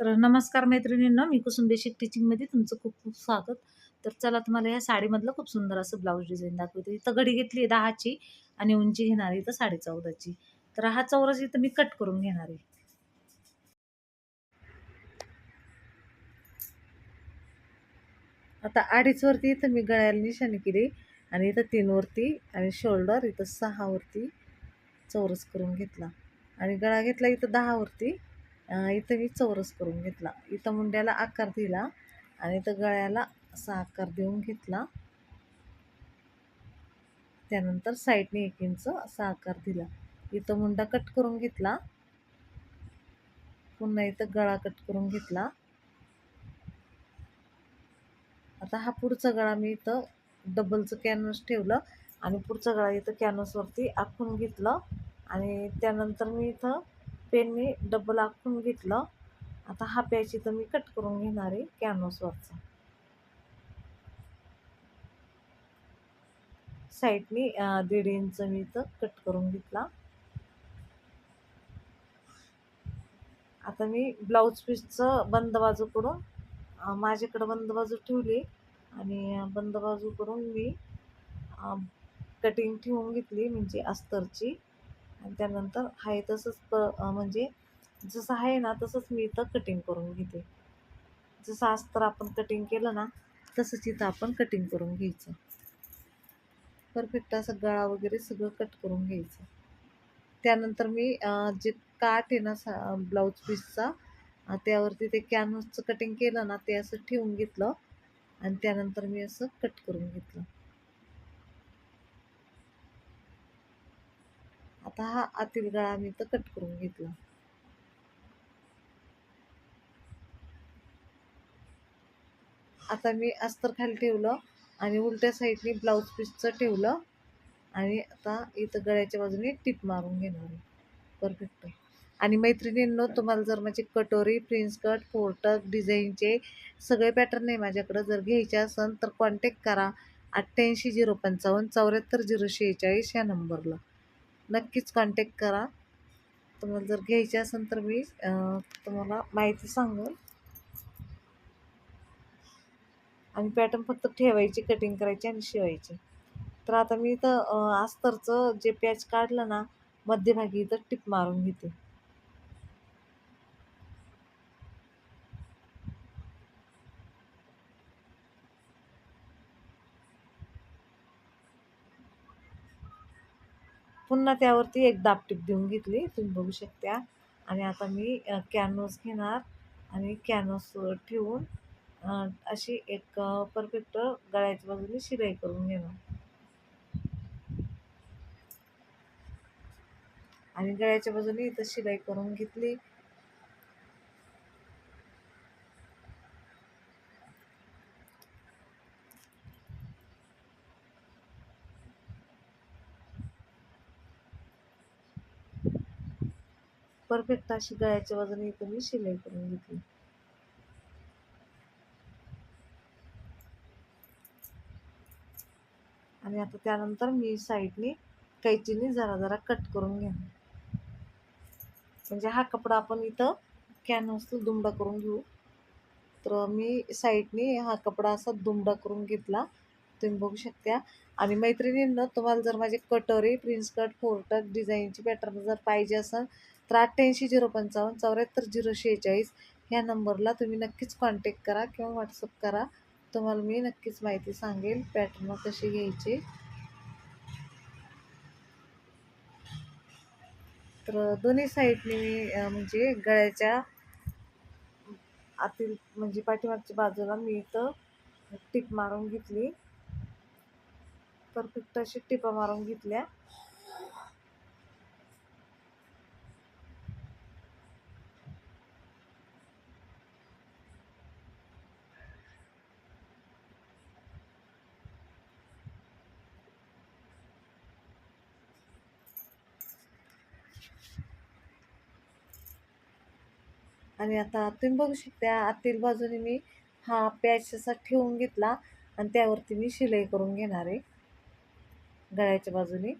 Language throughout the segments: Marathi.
तर नमस्कार मैत्रिणींना मी कुसुम बेसिक टीचिंगमध्ये तुमचं खूप खूप स्वागत. तर चला तुम्हाला या साडीमधलं खूप सुंदर असं ब्लाऊज डिझाईन दाखवते. इथं घडी घेतली आहे दहाची आणि उंची घेणार आहे इथं साडे चौदाची तर हा चौरस इथं मी कट करून घेणार आहे. आता अडीचवरती इथं मी गळ्याला निशाणी केली आणि इथं तीनवरती आणि शोल्डर इथं सहावरती चौरस करून घेतला. आणि गळा घेतला इथं दहावरती इथं मी चौरस करून घेतला. इथं मुंड्याला आकार दिला आणि इथं गळ्याला असा आकार देऊन घेतला. त्यानंतर साईडने एक इंच असा आकार दिला. इथं मुंडा कट करून घेतला. पुन्हा इथं गळा कट करून घेतला. आता हा पुढचा गळा मी इथं डबलचं कॅनव्हस ठेवलं आणि पुढचा गळा इथं कॅनव्हसवरती आखून घेतलं. आणि त्यानंतर मी इथं पेनने डबल आखून घेतलं. आता हा पॅच इथं मी कट करून घेणार आहे कॅनोसवरचा साईडनी दीड इंच मी इथं कट करून घेतला. आता मी ब्लाऊज पीसचं बंद बाजू करून माझ्याकडं बंद बाजू ठेवली आणि बंद बाजू करून मी कटिंग ठेवून घेतली म्हणजे अस्तरची. आणि त्यानंतर आहे तसंच प म्हणजे जसं आहे ना तसंच मी इथं कटिंग करून घेते. जसं अस्तर आपण कटिंग केलं ना तसंच इथं आपण कटिंग करून घ्यायचं. परफेक्ट असं गळा वगैरे सगळं कट करून घ्यायचं. त्यानंतर मी जे काठ आहे ना सा ब्लाऊज पीसचा त्यावरती ते कॅनव्हसचं कटिंग केलं ना ते असं ठेवून घेतलं. आणि त्यानंतर मी असं कट करून घेतलं. आता हा आतील गळा मी तर कट करून घेतला. आता मी अस्तर खाली ठेवलं आणि उलट्या साईडने ब्लाऊज पीसचं ठेवलं आणि आता इथं गळ्याच्या बाजूने टिप मारून घेणार आहे. परफेक्ट आणि मैत्रिणींनो तुम्हाला जर माझी कटोरी प्रिन्स कट फोर्टक डिझाईनचे सगळे पॅटर्न आहे माझ्याकडं जर घ्यायचे असेल तर कॉन्टॅक्ट करा. अठ्ठ्याऐंशी झिरो पंचावन्न चौऱ्याहत्तर झिरो शेहेचाळीस या नंबरला नक्कीच कॉन्टॅक्ट करा. तुम्हाला जर घ्यायचे असेल तर मी तुम्हाला माहिती सांगेल. आणि पॅटर्न फक्त ठेवायची कटिंग करायची आणि शिवायची. तर आता मी इथं अं, अस्तरचं जे पॅच काढलं ना मध्यभागी इथं टिप मारून घेते. पुन्हा त्यावरती एक दापटीप देऊन घेतली. तुम्ही बघू शकता. आणि आता मी कॅनव्हस घेणार आणि कॅनव्हस ठेवून अशी एक परफेक्ट गळ्याच्या बाजूने शिलाई करून घेणार. आणि गळ्याच्या बाजूने इथं शिलाई करून घेतली. परफेक्ट अशी गळ्याच्या बाजूने इथं मी शिलाई करून घेतली. आणि आता त्यानंतर मी साईडने कैचीने जरा जरा कट करून घेणार. म्हणजे हा कपडा आपण इथं कॅनव्हसला दुमडा करून घेऊ. तर मी साईडने हा कपडा असा दुमडा करून घेतला. तुम्ही बघू शकता. आणि मैत्रिणींना तुम्हाला जर माझे कटोरी प्रिन्स कट फोरटक डिझाईनची पॅटर्न जर पाहिजे असेल तर अठ्ठ्याऐंशी झिरो पंचावन्न चौऱ्याहत्तर झिरो शेहेचाळीस ह्या नंबरला तुम्ही नक्कीच कॉन्टॅक्ट करा किंवा व्हॉट्सअप करा. तुम्हाला मी नक्कीच माहिती सांगेल पॅटर्न कशी घ्यायची. तर दोन्ही साईडने मी म्हणजे गळ्याच्या आतील म्हणजे पाठीमागच्या बाजूला मी इथं टिप मारून घेतली. परफेक्ट अशी टिपा मारून घेतल्या. आणि आता तुम्ही बघू शकता आतील बाजूने मी हा पॅच असा ठेवून घेतला आणि त्यावरती मी शिलाई करून घेणार आहे. गळ्याच्या बाजूने.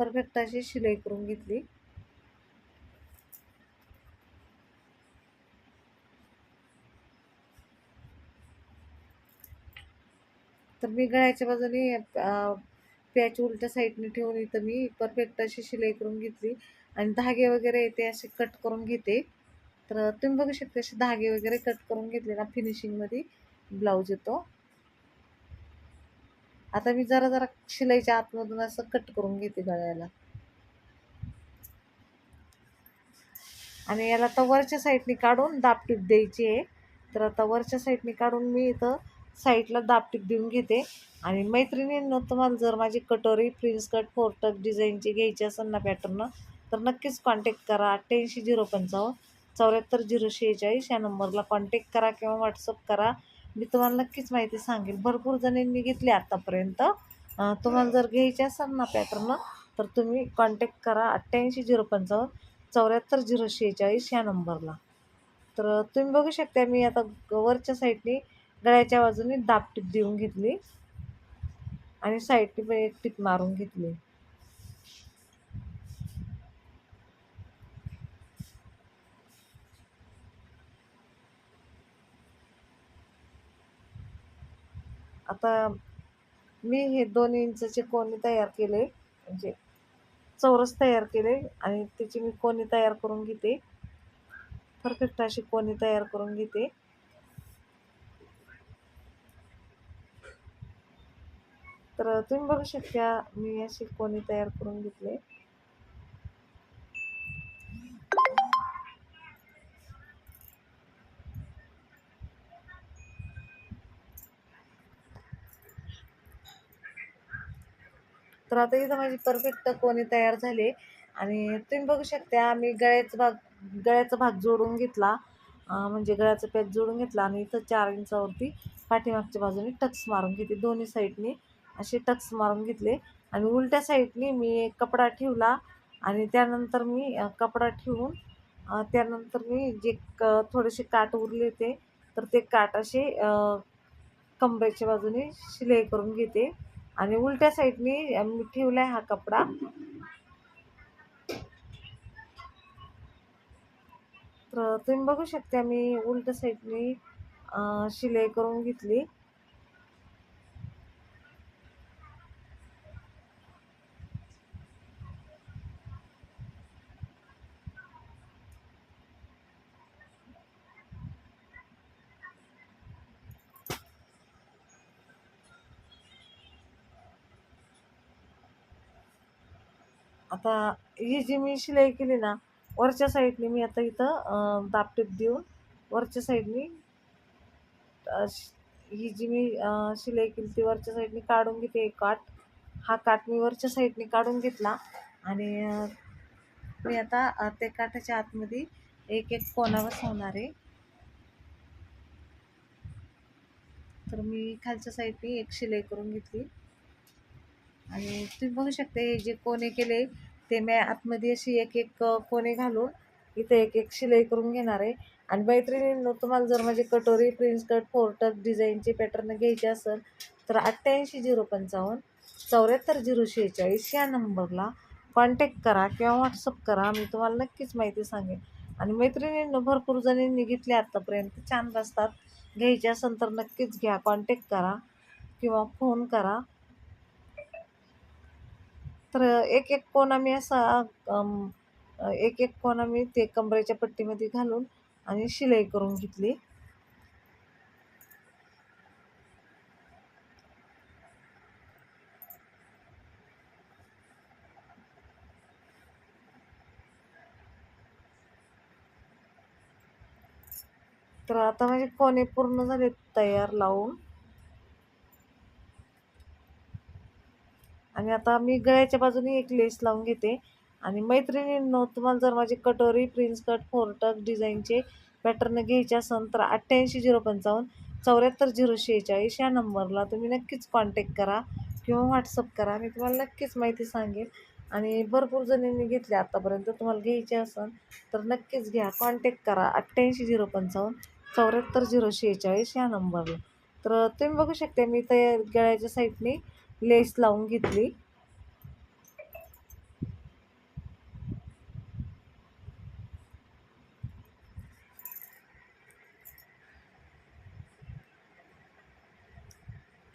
परफेक्ट अशी शिलाई करून घेतली. तर मी गळ्याच्या बाजूने पॅच उलट्या साईडने ठेवून इथं मी परफेक्ट अशी शिलाई करून घेतली. आणि धागे वगैरे ते असे कट करून घेते. तर तुम्ही बघू शकता असे धागे वगैरे कट करून घेतलेला फिनिशिंगमध्ये ब्लाऊज येतो. आता मी जरा जरा शिलाईच्या आतमधून असं कट करून घेते गळ्याला. आणि याला तर वरच्या साईडने काढून दापटीप द्यायची आहे. तर आता वरच्या साईडने काढून मी इथं साईडला दापटीप देऊन घेते. आणि मैत्रिणींनो तुम्हाला जर माझी कटोरी प्रिन्स कट फोरटक डिझाईनची घ्यायची असेल ना पॅटर्न तर नक्कीच कॉन्टॅक्ट करा. अठ्ठ्याऐंशी झिरो पंचावन्न चौऱ्याहत्तर झिरो शेहेचाळीस या नंबरला कॉन्टॅक्ट करा किंवा व्हॉट्सअप करा. मी तुम्हाला नक्कीच माहिती सांगेल. भरपूर जणींनी घेतली आत्तापर्यंत तुम्हाला जर घ्यायची असेल ना पॅटर्न तर तुम्ही कॉन्टॅक्ट करा. अठ्ठ्याऐंशी झिरो पंचावन्न चौऱ्याहत्तर झिरो शेहेचाळीस या नंबरला. तर तुम्ही बघू शकता मी आता वरच्या साईडने गळ्याच्या बाजूने दाबटीप देऊन घेतली. आणि साईडने पण एक टीप मारून घेतली. आता मी हे दोन इंचचे कोणी तयार केले म्हणजे चौरस तयार केले आणि त्याची मी कोणी तयार करून घेते. परफेक्ट अशी कोणी तयार करून घेते. तर तुम्ही बघू शकता मी अशी कोणी तयार करून घेतले. तर आता इथं माझी परफेक्ट कोणी तयार झाले आणि तुम्ही बघू शकता मी गळ्याचा भाग गळ्याचा भाग जोडून घेतला. म्हणजे गळ्याचा पॅच जोडून घेतला आणि इथं चार इंचावरती पाठीमागच्या बाजूने टक्स मारून घेते दोन्ही साईडने असे टक्स मारून घेतले. आणि उलट्या साईडने मी एक कपडा ठेवला आणि त्यानंतर मी कपडा ठेवून त्यानंतर मी जे क थोडेसे काट उरले ते तर ते काट असे कंबरेच्या बाजूने शिलाई करून घेते. आणि उलट्या साईडनी मी ठेवला आहे हा कपडा. तर तुम्ही बघू शकता मी उलट्या साईडनी शिलाई करून घेतली. आता ही जी मी शिलाई केली ना वरच्या साईडने मी आता इथं अं, दापटीप देऊन वरच्या साईडनी ही जी मी शिलाई केली ती वरच्या साईडने काढून घेते एक काठ. हा काठ मी वरच्या साईडने काढून घेतला आणि मी आता ते त्या काठाच्या आतमध्ये एक एक कोणा बसवणार आहे. तर मी खालच्या साईडने एक शिलाई करून घेतली. आणि तुम्ही बघू शकते हे जे कोणे केले ते मी आतमध्ये अशी एक एक कोने कोणे घालून इथे एक एक शिलाई करून घेणार आहे. आणि मैत्रिणींनो तुम्हाला जर माझे कटोरी प्रिन्स कट फोरटक डिझाईनचे पॅटर्न घ्यायचे असेल तर अठ्ठ्याऐंशी झिरो पंचावन्न चौऱ्याहत्तर झिरो शेहेचाळीस या नंबरला कॉन्टॅक्ट करा किंवा व्हॉट्सअप करा मी तुम्हाला नक्कीच माहिती सांगेन. आणि मैत्रिणींनो भरपूर जणींनी घेतले आत्तापर्यंत छान बसतात. घ्यायचे असेल तर नक्कीच घ्या कॉन्टॅक्ट करा किंवा फोन करा. तर एक एक कोणा मी असा एक एक कोणा आम्ही ते कमरेच्या पट्टीमध्ये घालून आणि शिलाई करून घेतली. तर आता माझे कोणे पूर्ण झाले तयार लावून. आणि आता मी गळ्याच्या बाजूने एक लेस लावून घेते. आणि मैत्रिणींनो तुम्हाला जर माझी कटोरी प्रिन्स कट फोरटक डिझाईनचे पॅटर्न घ्यायचे असेल तर अठ्ठ्याऐंशी झिरो पंचावन्न चौऱ्याहत्तर झिरो शेहेचाळीस या नंबरला तुम्ही नक्कीच कॉन्टॅक्ट करा किंवा व्हॉट्सअप करा. मी तुम्हाला नक्कीच माहिती सांगेन. आणि भरपूर जणींनी घेतल्या आतापर्यंत. तुम्हाला घ्यायचे असेल तर नक्कीच घ्या. कॉन्टॅक्ट करा अठ्ठ्याऐंशी झिरो पंचावन्न चौऱ्याहत्तर झिरो शेहेचाळीस या नंबरला. तर तुम्ही बघू शकता मी तयार गळ्याच्या साईडने लेस लावून घेतली.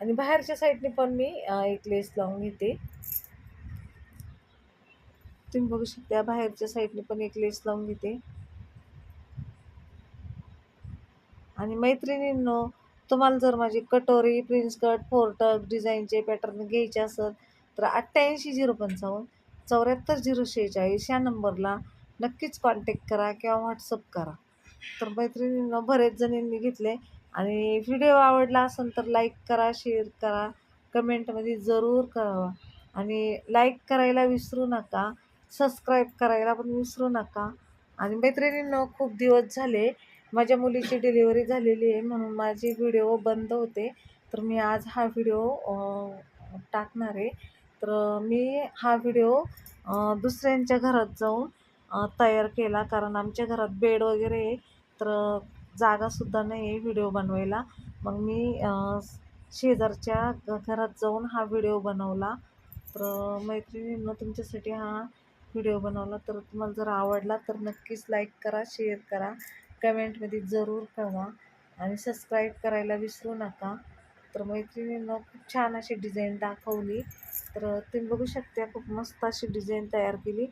आणि बाहेरच्या साईडने पण मी एक लेस लावून घेते. तुम्ही बघू शकता बाहेरच्या साईडने पण एक लेस लावून घेते. आणि मैत्रिणींनो तुम्हाला जर माझी कटोरी प्रिन्स कट फोरटक डिझाईनचे पॅटर्न घ्यायचे असेल तर अठ्ठ्याऐंशी झिरो पंचावन्न चौऱ्याहत्तर झिरो शेहेचाळीस या नंबरला नक्कीच कॉन्टॅक्ट करा किंवा व्हॉट्सअप करा. तर मैत्रिणींनो बरेच जणींनी घेतले आणि व्हिडिओ आवडला असेल तर लाईक करा शेअर करा कमेंटमध्ये जरूर करावा आणि लाईक करायला विसरू नका सबस्क्राईब करायला पण विसरू नका. आणि मैत्रिणींनो खूप दिवस झाले माझ्या मुलीची डिलिव्हरी झालेली आहे म्हणून माझे व्हिडिओ बंद होते. तर मी आज हा व्हिडिओ टाकणार आहे. तर मी हा व्हिडिओ दुसऱ्यांच्या घरात जाऊन तयार केला कारण आमच्या घरात बेड वगैरे आहे. तर जागासुद्धा नाही आहे व्हिडिओ बनवायला. मग मी शेजारच्या घरात जाऊन हा व्हिडिओ बनवला. तर मैत्रिणींनो तुमच्यासाठी हा व्हिडिओ बनवला. तर तुम्हाला जर आवडला तर नक्कीच लाईक करा शेअर करा. कमेंटमध्ये जरूर कळवा आणि सबस्क्राईब करायला विसरू नका. तर मैत्रिणींनो खूप छान अशी डिझाईन दाखवली. तर तुम्ही बघू शकता खूप मस्त अशी डिझाईन तयार केली.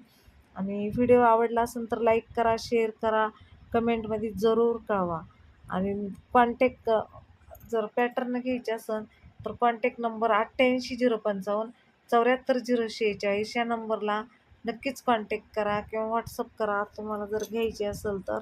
आणि व्हिडिओ आवडला असेल तर लाईक करा शेअर करा कमेंटमध्ये जरूर कळवा. आणि कॉन्टॅक्ट जर पॅटर्न घ्यायचे असेल तर कॉन्टॅक्ट नंबर अठ्ठ्याऐंशी झिरो पंचावन्न चौऱ्याहत्तर झिरो शेहेचाळीस या नंबरला नक्कीच कॉन्टॅक्ट करा किंवा व्हॉट्सअप करा. तुम्हाला जर घ्यायचे असेल तर.